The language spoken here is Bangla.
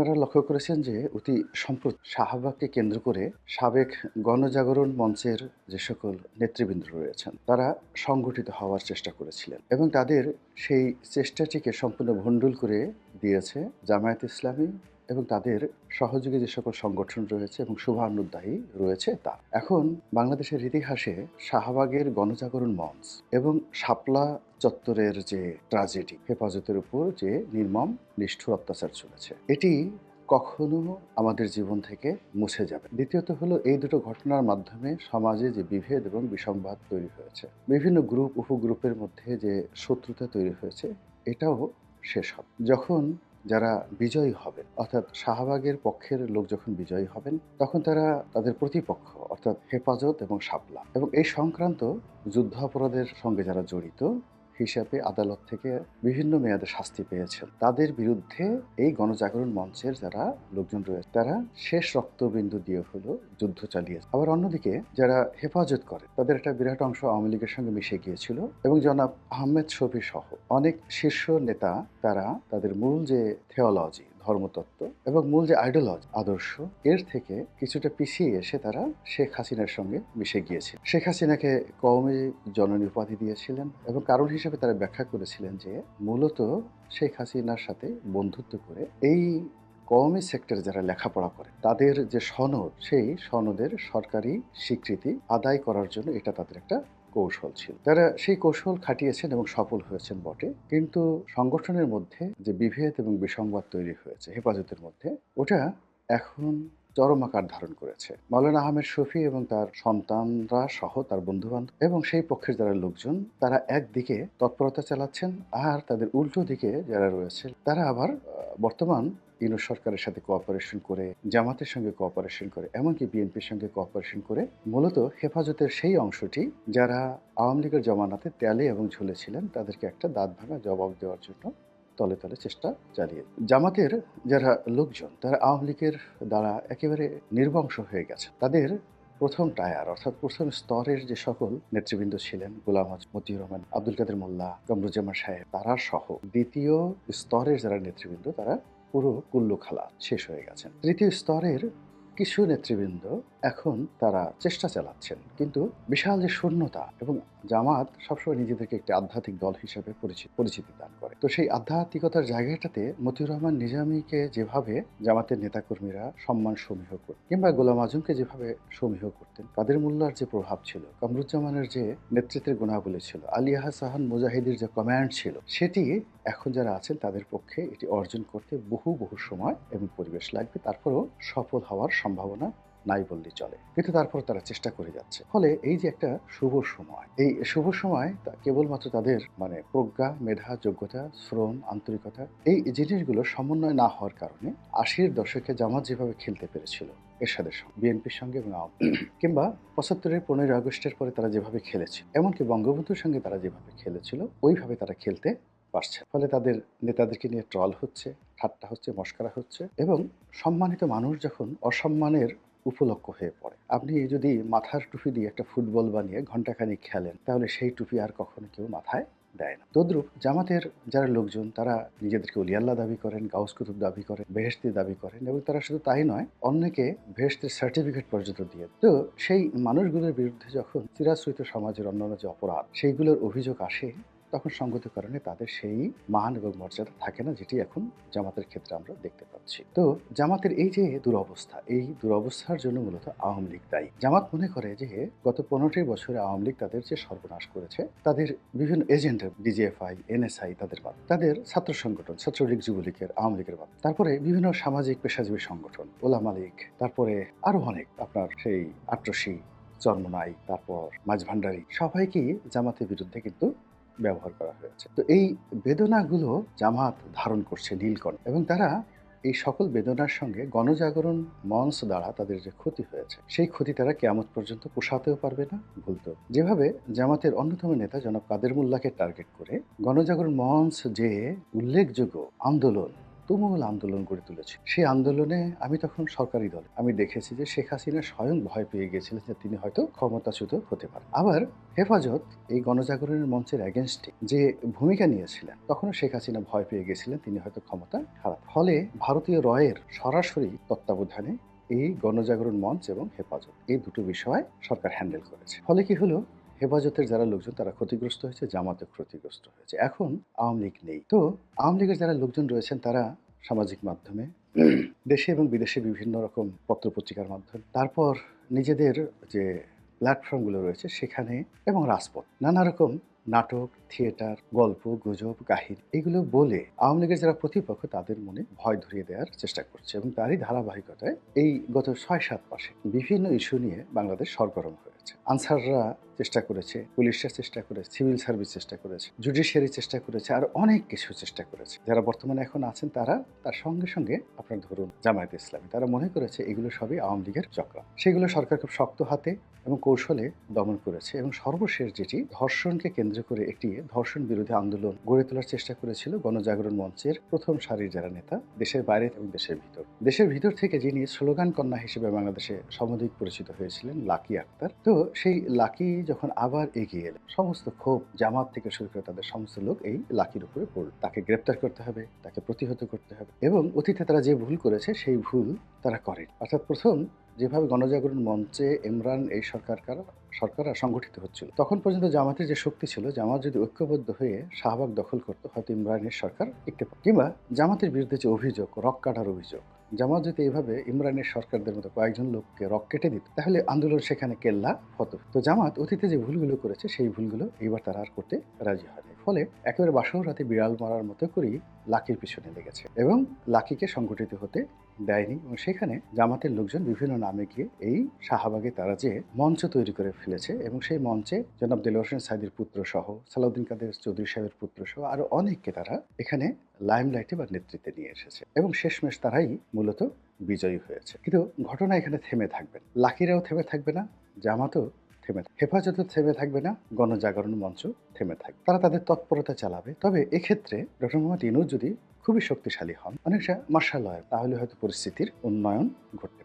আপনারা লক্ষ্য করেছেন যে অতি সম্প্রতি শাহবাগকে কেন্দ্র করে সাবেক গণজাগরণ মঞ্চের যে সকল নেতৃবৃন্দ রয়েছেন, তারা সংগঠিত হওয়ার চেষ্টা করেছিলেন এবং তাদের সেই চেষ্টাটিকে সম্পূর্ণ ভণ্ডুল করে দিয়েছে জামায়াত ইসলামী এবং তাদের সহযোগী যে সকল সংগঠন রয়েছে এবং শুভানুদ্দায়ী রয়েছে তা। এখন বাংলাদেশের ইতিহাসে শাহবাগের গণজাগরণ মঞ্চ এবং শাপলা চত্বরের যে ট্রাজেডি হেফাজতের উপর যে নির্মম, নিষ্ঠুর অত্যাচার চলেছে, এটি কখনো আমাদের জীবন থেকে মুছে যাবে। দ্বিতীয়ত হলো, এই দুটো ঘটনার মাধ্যমে সমাজে যে বিভেদ এবং বিসংবাদ তৈরি হয়েছে, বিভিন্ন গ্রুপ উপগ্রুপের মধ্যে যে শত্রুতা তৈরি হয়েছে, এটাও শেষ হবে। যখন যারা বিজয়ী হবেন, অর্থাৎ শাহবাগের পক্ষের লোক যখন বিজয়ী হবেন, তখন তারা তাদের প্রতিপক্ষ, অর্থাৎ হেফাজত এবং শাপলা। এবং এই সংক্রান্ত যুদ্ধাপরাধের সঙ্গে যারা জড়িত হিসাবে আদালত থেকে বিভিন্ন মেয়াদে শাস্তি পেয়েছেন। তাদের বিরুদ্ধে এই গণজাগরণ মঞ্চের যারা লোকজন রয়েছে, তারা শেষ রক্তবিন্দু দিয়ে হলো যুদ্ধ চালিয়েছে। আবার অন্যদিকে যারা হেফাজত করে, তাদের একটা বিরাট অংশ আওয়ামী লীগের সঙ্গে মিশে গিয়েছিল এবং জনাব আহমেদ শফি সহ অনেক শীর্ষ নেতা, তারা তাদের মূল যে থেওলজি ধর্মতত্ত্ব এবং মূল যে আইডিওলজি, আদর্শ, এর থেকে কিছুটা পিছিয়ে এসে তারা শেখ হাসিনার সঙ্গে মিশে গিয়েছে। শেখ হাসিনাকে কওমি জননী উপাধি দিয়েছিলেন এবং কারণ হিসেবে তারা ব্যাখ্যা করেছিলেন যে মূলত শেখ হাসিনার সাথে বন্ধুত্ব করে এই কওমি সেক্টরে যারা লেখাপড়া করে, তাদের যে সনদ, সেই সনদের সরকারি স্বীকৃতি আদায় করার জন্য এটা তাদের একটা কৌশল ছিল। তারা সেই কৌশল খাটিয়েছেন এবং সফল হয়েছেন বটে। কিন্তু সংগঠনের মধ্যে যে বিভেদ এবং বিসংবাদ তৈরি হয়েছে, হেফাজতের মধ্যে, ওটা এখন চরম আকার ধারণ করেছে। মাওলানা আহমেদ শফি এবং তার সন্তানরা সহ তার বন্ধু বান্ধব এবং সেই পক্ষের যারা লোকজন, তারা একদিকে তৎপরতা চালাচ্ছেন আর তাদের উল্টো দিকে যারা রয়েছে, তারা আবার বর্তমান ইউনুস সরকারের সাথে কোঅপারেশন করে, জামাতের সঙ্গে কোঅপারেশন করে, এমনকি বিএনপির সঙ্গে কোঅপারেশন করে, মূলত হেফাজতের সেই অংশটি যারা আওয়ামী লীগের জমানাতে তেলে এবং ঝুলেছিলেন তাদেরকে একটা দাঁত ভাঙা জবাব দেওয়ার জন্য তলে তলে চেষ্টা চালিয়ে। জামাতের যারা লোকজন, তারা আওয়ামী লীগের দ্বারা একেবারে নির্বংশ হয়ে গেছে। তাদের প্রথম টায়ার, অর্থাৎ প্রথম স্তরের যে সকল নেতৃবৃন্দ ছিলেন, গোলাম মতিউর রহমান, আব্দুল কাদের মোল্লা, কামরুজ্জামান সাহেব, তারা সহ দ্বিতীয় স্তরের যারা নেতৃবৃন্দ, তারা পুরো কুল্লু খালা শেষ হয়ে গেছেন তৃতীয় স্তরের কিছু নেতৃবৃন্দ এখন তারা চেষ্টা চালাচ্ছেন, কিন্তু বিশাল যে শূন্যতা এবং জামাত সবসময় নিজেদেরকে একটি আধ্যাত্মিক দল হিসেবে পরিচিত দান করে। তো সেই আধ্যাত্মিকতার জায়গাটাতে মতিউর রহমান নিজামীকে যেভাবে জামাতের নেতাকর্মীরা সম্মান সমীহ করতেন কিংবা গোলাম আজমকে যেভাবে সমীহ করতেন কাদের মোল্লার যে প্রভাব ছিল, কামরুজ্জামানের যে নেতৃত্বের গুণাবলী ছিল আলিয়াহা সাহান মুজাহিদের যে কমান্ড ছিল, সেটি এখন যারা আছেন তাদের পক্ষে এটি অর্জন করতে বহু বহু সময় এবং পরিবেশ লাগবে, তারপরও সফল হওয়ার সম্ভাবনা নাই বললেই চলে। কিন্তু তারপর তারা চেষ্টা করে যাচ্ছে। ফলে এই যে একটা শুভ সময়, এই শুভ সময় কেবলমাত্র তাদের মানে প্রজ্ঞা, মেধা, যোগ্যতা, শ্রম, আন্তরিকতা, এই জিনিসগুলো সমন্বয় না হওয়ার কারণে আশির দশকে জামাত যেভাবে খেলতে পেরেছিল, এরশাদের সঙ্গে, বিএনপির সঙ্গে এবং আওয়ামী। কিংবা পঁচাত্তরের পনেরোই আগস্টের পরে তারা যেভাবে খেলেছে এমনকি বঙ্গবন্ধুর সঙ্গে তারা যেভাবে খেলেছিল, ওইভাবে তারা খেলতে পারছে ফলে তাদের নেতাদেরকে নিয়ে ট্রল হচ্ছে, ঠাট্টা হচ্ছে, মস্করা হচ্ছে এবং সম্মানিত মানুষ যখন অসম্মানের উপলক্ষ হয়ে পড়ে। আপনি যদি মাথার টুপি দিয়ে একটা ফুটবল বানিয়ে ঘন্টাখানিক খেলেন, তাহলে সেই টুপি আর কখনো কেউ মাথায় দেয় না। তদ্রুপ জামাতের যারা লোকজন, তারা নিজেদেরকে উলিয়াল্লাহ দাবি করেন, গাউস কুতুব দাবি করেন বেহেস্তি দাবি করেন এবং তারা শুধু তাই নয়, অন্যকে বেহেস্তের সার্টিফিকেট পর্যন্ত দিয়ে তো সেই মানুষগুলোর বিরুদ্ধে যখন চিরাশ্রিত সমাজের অন্যান্য যে অপরাধ, সেইগুলোর অভিযোগ আসে তখন সঙ্গত কারণে তাদের সেই মান এবং মর্যাদা থাকে না, যেটি এখন জামাতের ক্ষেত্রে আমরা দেখতে পাচ্ছি। তো জামাতের এই যে দুরবস্থা, এই দুরবস্থার জন্য মূলত আওয়ামী লীগ দায়ী। জামাত মনে করে যে গত পনেরোটি বছরে আওয়ামী লীগ তাদের যে সর্বনাশ করেছে, তাদের বিভিন্ন এজেন্ট, ডিজিএফআই, এনএসআই তাদের বাদ, তাদের ছাত্র সংগঠন, ছাত্রলীগ, যুবলীগের, আওয়ামী লীগের বাদ, তারপরে বিভিন্ন সামাজিক পেশাজীবী সংগঠন ওলামা লীগ তারপরে আরও অনেক আপনার সেই আট্রসি, চর্মনাই, তারপর মাঝ ভান্ডারী সবাইকেই জামাতের বিরুদ্ধে কিন্তু ব্যবহার করা হয়েছে। তো এই বেদনাগুলো জামাত ধারণ করছে নীলকণ্ঠ এবং তারা এই সকল বেদনার সঙ্গে গণজাগরণ মঞ্চ দ্বারা তাদের যে ক্ষতি হয়েছে, সেই ক্ষতি তারা কেয়ামত পর্যন্ত পোষাতেও পারবে না, ভুলতেও যেভাবে জামাতের অন্যতম নেতা জনাব কাদের মোল্লাকে টার্গেট করে গণজাগরণ মঞ্চ যে উল্লেখযোগ্য আন্দোলন তুমুল আন্দোলন গড়ে তুলেছে। সেই আন্দোলনে আমি তখন সরকারি দল। আমি দেখেছি যে শেখ হাসিনা স্বয়ং ভয় পেয়ে গিয়েছিলেন যে তিনি হয়তো ক্ষমতাচ্যুত হতে পারেন। আবার হেফাজত এই গণজাগরণের মঞ্চের এগেনস্টে যে ভূমিকা নিয়েছিলেন, তখনও শেখ হাসিনা ভয় পেয়ে গেছিলেন তিনি হয়তো ক্ষমতা খারাপ ফলে ভারতীয় রয়ের সরাসরি তত্ত্বাবধানে এই গণজাগরণ মঞ্চ এবং হেফাজত এই দুটো বিষয় সরকার হ্যান্ডেল করেছে। ফলে কি হলো? হেফাজতের যারা লোকজন তারা ক্ষতিগ্রস্ত হয়েছে জামাতে ক্ষতিগ্রস্ত হয়েছে। এখন আওয়ামী লীগ নেই। তো আওয়ামী লীগের যারা লোকজন রয়েছেন তারা সামাজিক মাধ্যমে দেশে এবং বিদেশে বিভিন্ন রকম পত্রপত্রিকার মাধ্যমে তারপর নিজেদের যে প্ল্যাটফর্মগুলো রয়েছে সেখানে এবং রাজপথ নানা রকম নাটক থিয়েটার গল্প গুজব কাহিনী এগুলো বলে আওয়ামী লীগের যারা প্রতিপক্ষ তাদের মনে ভয় ধরিয়ে দেওয়ার চেষ্টা করছে এবং তারই ধারাবাহিকতায় এই গত ছয় সাত মাসে বিভিন্ন ইস্যু নিয়ে বাংলাদেশ সরগরম হয়েছে। আনসাররা চেষ্টা করেছে, পুলিশরা চেষ্টা করেছে, সিভিল সার্ভিস চেষ্টা করেছে জুডিশিয়ারি চেষ্টা করেছে, আর অনেক কিছু চেষ্টা করেছে। যারা বর্তমানে এখন আছেন তারা তার সঙ্গে সঙ্গে আপনার ধরুন জামায়াত ইসলামী, তারা মনে করেছে এগুলো সবই আওয়ামী লীগের চক্র। সেগুলো সরকার খুব শক্ত হাতে এবং কৌশলে দমন করেছে এবং সর্বশেষ যেটি ধর্ষণকে কেন্দ্র করে একটি ধর্ষণ বিরোধী আন্দোলন গড়ে তোলার চেষ্টা করেছিল গণজাগরণ মঞ্চের প্রথম সারির যারা নেতা, দেশের বাইরে এবং দেশের ভিতর। দেশের ভিতর থেকে যিনি স্লোগান কন্যা হিসেবে বাংলাদেশে সমধিক পরিচিত হয়েছিলেন লাকি আক্তার, তো সেই লাকি যখন আবার এগিয়ে এলেন, সমস্ত ক্ষোভ জামাত থেকে শুরু করে তাদের সমস্ত লোক এই লাকির উপরে পড়ল। তাকে গ্রেপ্তার করতে হবে, তাকে প্রতিহত করতে হবে এবং অতীতে তারা যে ভুল করেছে, সেই ভুল তারা করেন। অর্থাৎ প্রথম যেভাবে গণজাগরণ মঞ্চে ইমরান এই সরকার সরকার সংগঠিত হচ্ছিল, তখন পর্যন্ত জামাতের যে শক্তি ছিল, জামাত যদি ঐক্যবদ্ধ হয়ে শাহবাগ দখল করতো, হয়তো ইমরানের সরকার টিকতে পারত কিংবা জামাতের বিরুদ্ধে যে অভিযোগ, রক কাটার অভিযোগ জামাত যদি এইভাবে ইমরানের সরকারদের মতো কয়েকজন লোককে রক কেটে দিত, তাহলে আন্দোলন সেখানে কেল্লা হতো। তো জামাত অতীতে যে ভুলগুলো করেছে, সেই ভুলগুলো এইবার তারা আর করতে রাজি হয়নি ফলে একেবারে বাসর রাতে বিড়াল মারার মতো করেই লাকির পিছনে লেগেছে এবং লাকিকে সংগঠিত হতে দেয়নি এবং সেখানে জামাতের লোকজন বিভিন্ন নামে গিয়ে এই শাহবাগে তারা যে মঞ্চ তৈরি করে ফেলেছে এবং সেই মঞ্চে জনাব দিল হোসেন সাইদির পুত্র সহ, সালাউদ্দিন কাদের চৌধুরী সাহেবের পুত্র সহ আরও অনেককে তারা এখানে লাইমলাইটে বা নেতৃত্বে নিয়ে এসেছে এবং শেষমেশ তারাই মূলত বিজয়ী হয়েছে। কিন্তু ঘটনা এখানে থেমে থাকবে লাকিরাও থেমে থাকবে না, জামাতও থেমে হেফাজতও থেমে থাকবে না, গণজাগরণ মঞ্চ থেমে থাকবে তারা তাদের তৎপরতা চালাবে। তবে এক্ষেত্রে ডক্টর মোহাম্মদ ইনুজ যদি খুবই শক্তিশালী হন, অনেকটা মার্শাল হয়, তাহলে হয়তো পরিস্থিতির উন্নয়ন পারে